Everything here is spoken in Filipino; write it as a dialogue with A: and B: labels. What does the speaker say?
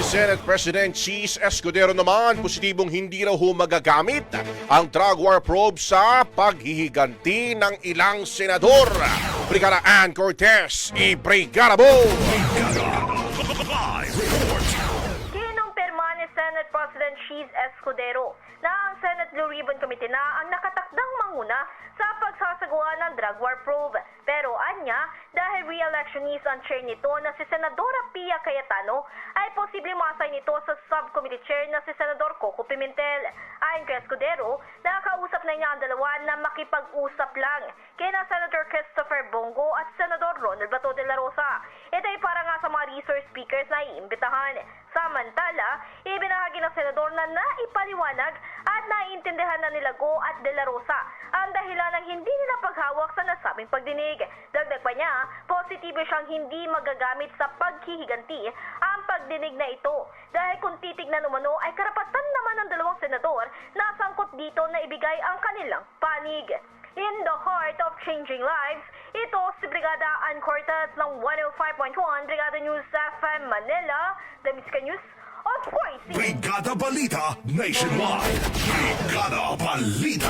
A: Si Senate President Cheese Escudero naman positibong hindi raw ho magagamit ang drug war probe sa paghihiganti ng ilang senador. Brigada Ann Cortez, i-brigada mo!
B: Kinumpirma ni Senate President Cheese Escudero na ang Senate Blue Ribbon Committee na ang nakatakdang manguna sa pagsasagawa ng drug war probe. Pero anya, dahil re-electionist ang chair nito na si Senadora Pia Cayetano, ay posible ma-assign ito sa subcommittee chair na si Senador Coco Pimentel. Ayon kay Escudero, nakakausap na niya ang dalawa na makipag-usap lang kina Senator Christopher Bongo at Senador Ronald Bato de la Rosa. Ito ay para nga sa mga resource speakers na iimbitahan. Samantala, ibinahagi ng senador na naipaliwanag at naiintindihan na nila Go at De La Rosa ang dahilan ng hindi nila paghawak sa nasabing pagdinig. Dagdag pa niya, positibo siyang hindi magagamit sa paghihiganti ang pagdinig na ito dahil kung titignan umano ay karapatan naman ng dalawang senador na sangkot dito na ibigay ang kanilang panig. In the heart of changing lives, ito si Brigada Ann Cortez ng 105.1 Brigada News FM Manila, the Miska News of course.
C: Brigada Balita Nationwide. Brigada Balita.